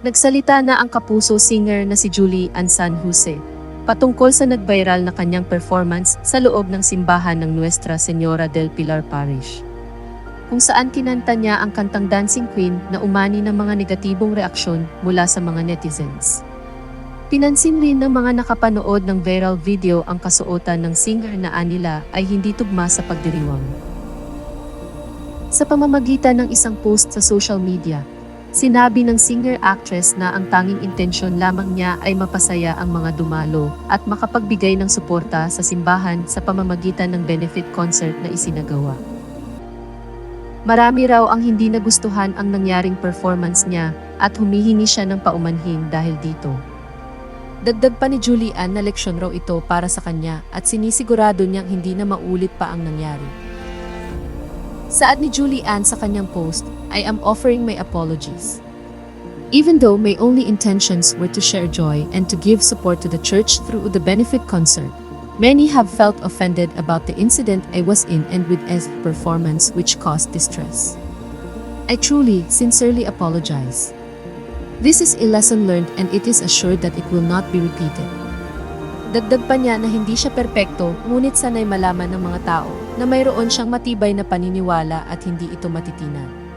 Nagsalita na ang kapuso singer na si Julie Ann San Jose patungkol sa nag-viral na kanyang performance sa loob ng simbahan ng Nuestra Señora del Pilar Parish. Kung saan kinanta niya ang kantang Dancing Queen na umani ng mga negatibong reaksyon mula sa mga netizens. Pinansin rin ng mga nakapanood ng viral video ang kasuotan ng singer na anila ay hindi tugma sa pagdiriwang. Sa pamamagitan ng isang post sa social media, sinabi ng singer-actress na ang tanging intensyon lamang niya ay mapasaya ang mga dumalo at makapagbigay ng suporta sa simbahan sa pamamagitan ng benefit concert na isinagawa. Marami raw ang hindi nagustuhan ang nangyaring performance niya at humihingi siya ng paumanhin dahil dito. Dagdag pa ni Julian na leksyon raw ito para sa kanya at sinisigurado niyang hindi na maulit pa ang nangyari. Saad ni Julian sa kanyang post, I am offering my apologies. Even though my only intentions were to share joy and to give support to the church through the benefit concert, many have felt offended about the incident I was in and with S performance which caused distress. I truly, sincerely apologize. This is a lesson learned and it is assured that it will not be repeated. Dagdag pa niya na hindi siya perpekto, ngunit sanay malaman ng mga tao na mayroon siyang matibay na paniniwala at hindi ito matitinan.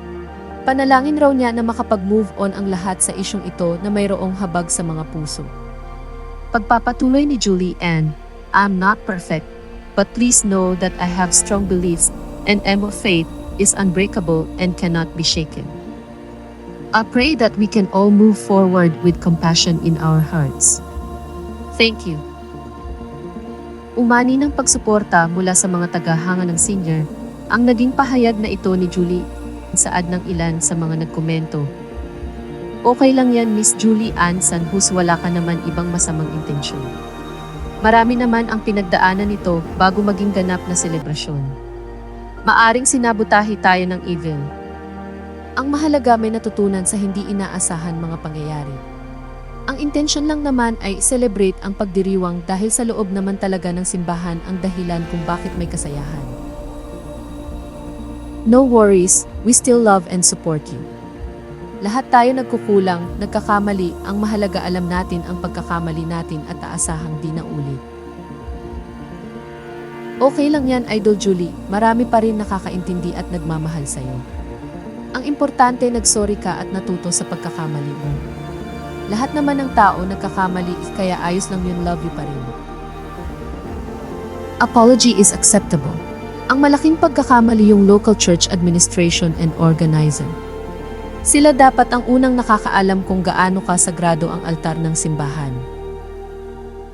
Panalangin raw niya na makapag-move on ang lahat sa isyong ito na mayroong habag sa mga puso. Pagpapatuloy ni Julie Ann, I'm not perfect, but please know that I have strong beliefs and am of faith is unbreakable and cannot be shaken. I pray that we can all move forward with compassion in our hearts. Thank you. Umani ng pagsuporta mula sa mga tagahanga ng singer, ang naging pahayag na ito ni Julie saad ng ilan sa mga nagkomento. Okay lang yan Miss Julie Ann Sanhus wala ka naman ibang masamang intensyon. Marami naman ang pinagdaanan nito bago maging ganap na selebrasyon. Maaring sinabutahi tayo ng evil. Ang mahalaga may natutunan sa hindi inaasahan mga pangyayari. Ang intensyon lang naman ay celebrate ang pagdiriwang dahil sa loob naman talaga ng simbahan ang dahilan kung bakit may kasayahan. No worries, we still love and support you. Lahat tayo nagkukulang, nagkakamali, ang mahalaga alam natin ang pagkakamali natin at aasahang di na ulit. Okay lang yan, Idol Julie. Marami pa rin nakakaintindi at nagmamahal sa'yo. Ang importante, nagsorry ka at natuto sa pagkakamali mo. Lahat naman ng tao nagkakamali, kaya ayos lang yun, love you pa rin. Apology is acceptable. Ang malaking pagkakamali yung local church administration and organizer. Sila dapat ang unang nakakaalam kung gaano kasagrado ang altar ng simbahan.